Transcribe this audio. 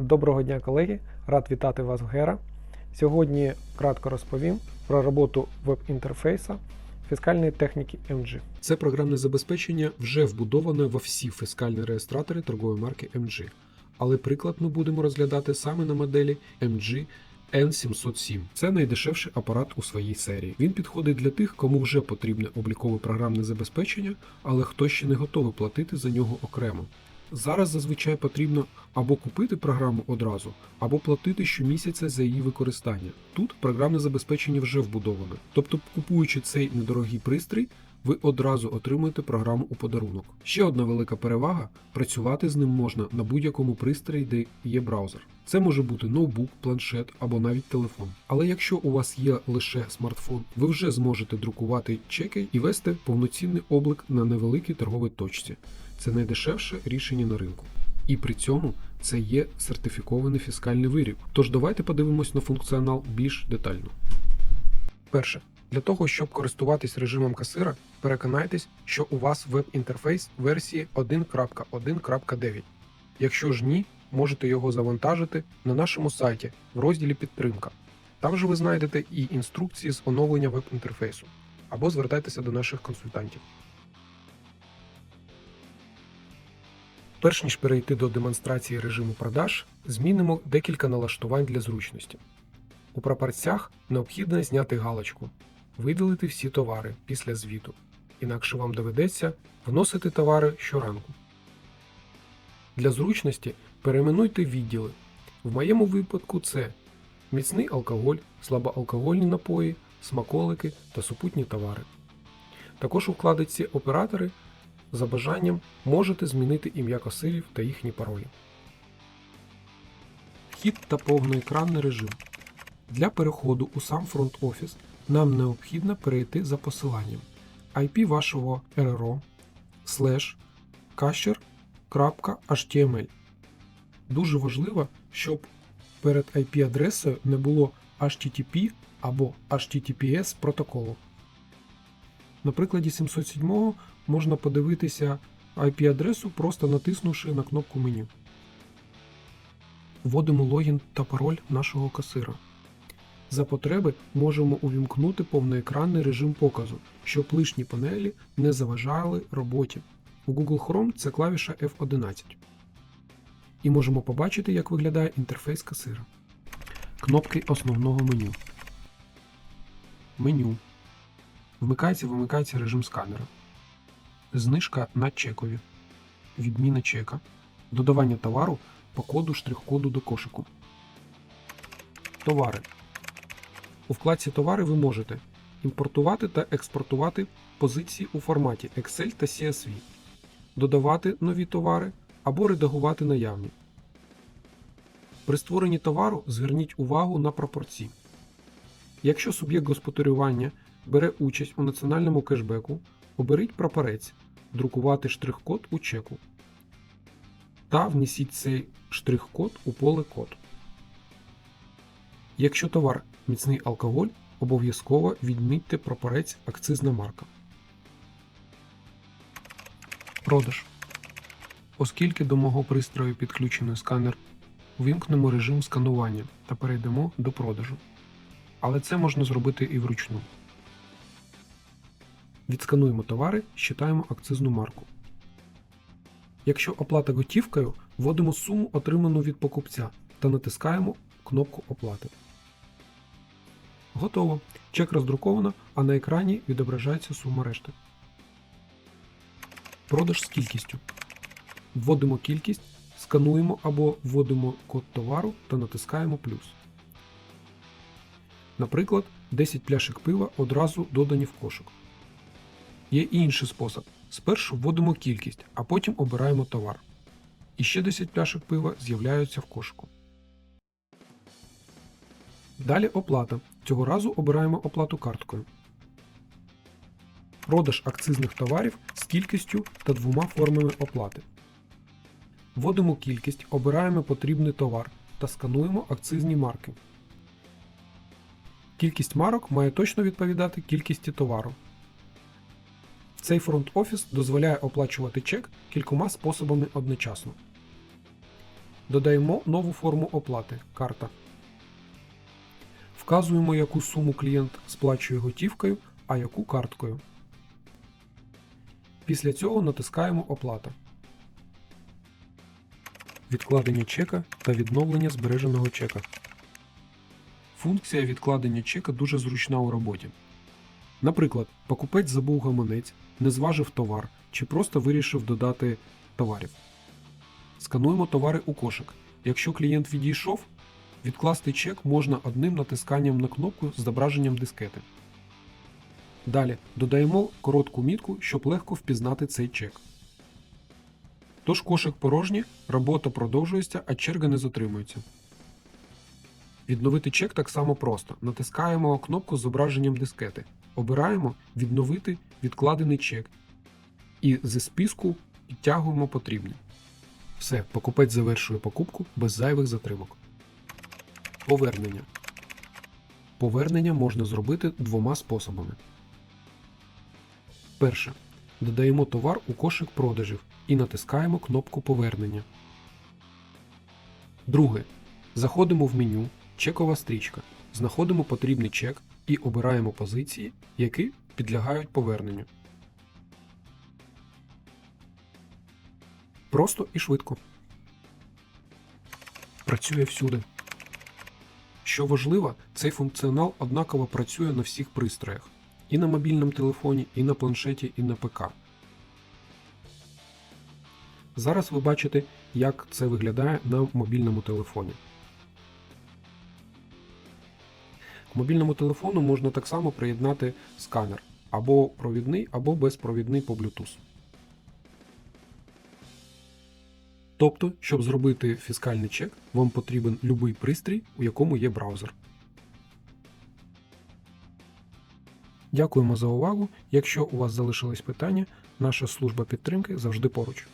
Доброго дня, колеги! Рад вітати вас в Гера. Сьогодні кратко розповім про роботу веб-інтерфейса фіскальної техніки MG. Це програмне забезпечення вже вбудоване во всі фіскальні реєстратори торгової марки MG. Але приклад ми будемо розглядати саме на моделі MG N707. Це найдешевший апарат у своїй серії. Він підходить для тих, кому вже потрібне облікове програмне забезпечення, але хто ще не готовий платити за нього окремо. Зараз зазвичай потрібно або купити програму одразу, або платити щомісяця за її використання. Тут програмне забезпечення вже вбудоване. Тобто, купуючи цей недорогий пристрій, ви одразу отримуєте програму у подарунок. Ще одна велика перевага працювати з ним можна на будь-якому пристрої, де є браузер. Це може бути ноутбук, планшет або навіть телефон. Але якщо у вас є лише смартфон, ви вже зможете друкувати чеки і вести повноцінний облік на невеликій торговій точці. Це найдешевше рішення на ринку. І при цьому це є сертифікований фіскальний виріб. Тож давайте подивимось на функціонал більш детально. Перше. Для того, щоб користуватись режимом касира, переконайтесь, що у вас веб-інтерфейс версії 1.1.9. Якщо ж ні, можете його завантажити на нашому сайті в розділі Підтримка. Там же ви знайдете і інструкції з оновлення веб-інтерфейсу або звертайтеся до наших консультантів. Перш ніж перейти до демонстрації режиму продаж, змінимо декілька налаштувань для зручності. У прапорцях необхідно зняти галочку, видалити всі товари після звіту, інакше вам доведеться вносити товари щоранку. Для зручності перейменуйте відділи. В моєму випадку це міцний алкоголь, слабоалкогольні напої, смаколики та супутні товари. Також у вкладиці Оператори за бажанням можете змінити ім'я касирів та їхні паролі. Вхід та повноекранний режим. Для переходу у сам фронт-офіс нам необхідно перейти за посиланням IP вашого RRO slash cacher.html. Дуже важливо, щоб перед IP-адресою не було HTTP або HTTPS протоколу. На прикладі 707 можна подивитися IP-адресу, просто натиснувши на кнопку меню. Вводимо логін та пароль нашого касира. За потреби можемо увімкнути повноекранний режим показу, щоб лишні панелі не заважали роботі. У Google Chrome це клавіша F11. І можемо побачити, як виглядає інтерфейс касира. Кнопки основного меню. Меню. Вмикається вимикається режим сканера. Знижка на чекові. Відміна чека. Додавання товару по коду штрих-коду до кошику. Товари. У вкладці Товари ви можете імпортувати та експортувати позиції у форматі Excel та CSV, додавати нові товари або редагувати наявні. При створенні товару зверніть увагу на пропорції. Якщо суб'єкт господарювання бере участь у національному кешбеку, оберіть прапорець Друкувати штрих-код у чеку та внесіть цей штрих-код у поле код. Якщо товар міцний алкоголь, обов'язково відмітьте прапорець акцизна марка. Продаж. Оскільки до мого пристрою підключений сканер, увімкнемо режим сканування та перейдемо до продажу. Але це можна зробити і вручну. Відскануємо товари, считаємо акцизну марку. Якщо оплата готівкою, вводимо суму, отриману від покупця та натискаємо кнопку оплати. Готово. Чек роздруковано, а на екрані відображається сума решти. Продаж з кількістю. Вводимо кількість, скануємо або вводимо код товару та натискаємо плюс. Наприклад, 10 пляшок пива одразу додані в кошик. Є і інший спосіб. Спершу вводимо кількість, а потім обираємо товар. І ще 10 пляшок пива з'являються в кошику. Далі оплата. Цього разу обираємо оплату карткою. Продаж акцизних товарів з кількістю та двома формами оплати. Вводимо кількість, обираємо потрібний товар та скануємо акцизні марки. Кількість марок має точно відповідати кількості товару. Цей фронт-офіс дозволяє оплачувати чек кількома способами одночасно. додаємо нову форму оплати карта. Вказуємо, яку суму клієнт сплачує готівкою, а яку карткою. Після цього натискаємо Оплата. Відкладення чека та відновлення збереженого чека. Функція відкладення чека дуже зручна у роботі. Наприклад, покупець забув гаманець, не зважив товар чи просто вирішив додати товарів. Скануємо товари у кошик. Якщо клієнт відійшов, відкласти чек можна одним натисканням на кнопку з зображенням дискети. Далі додаємо коротку мітку, щоб легко впізнати цей чек. Тож кошик порожній, робота продовжується, а черга не затримується. Відновити чек так само просто. Натискаємо кнопку з зображенням дискети. Обираємо Відновити відкладений чек і зі списку підтягуємо потрібний. Все, покупець завершує покупку без зайвих затримок. Повернення. Повернення можна зробити двома способами. Перше. Додаємо товар у кошик продажів і натискаємо кнопку Повернення. Друге. Заходимо в меню Чекова стрічка. Знаходимо потрібний чек і обираємо позиції, які підлягають поверненню. Просто і швидко. Працює всюди. Що важливо, цей функціонал однаково працює на всіх пристроях. І на мобільному телефоні, і на планшеті, і на ПК. Зараз ви бачите, як це виглядає на мобільному телефоні. К мобільному телефону можна так само приєднати сканер або провідний, або безпровідний по Bluetooth. Тобто, щоб зробити фіскальний чек, вам потрібен будь-який пристрій, у якому є браузер. Дякуємо за увагу. Якщо у вас залишились питання, наша служба підтримки завжди поруч.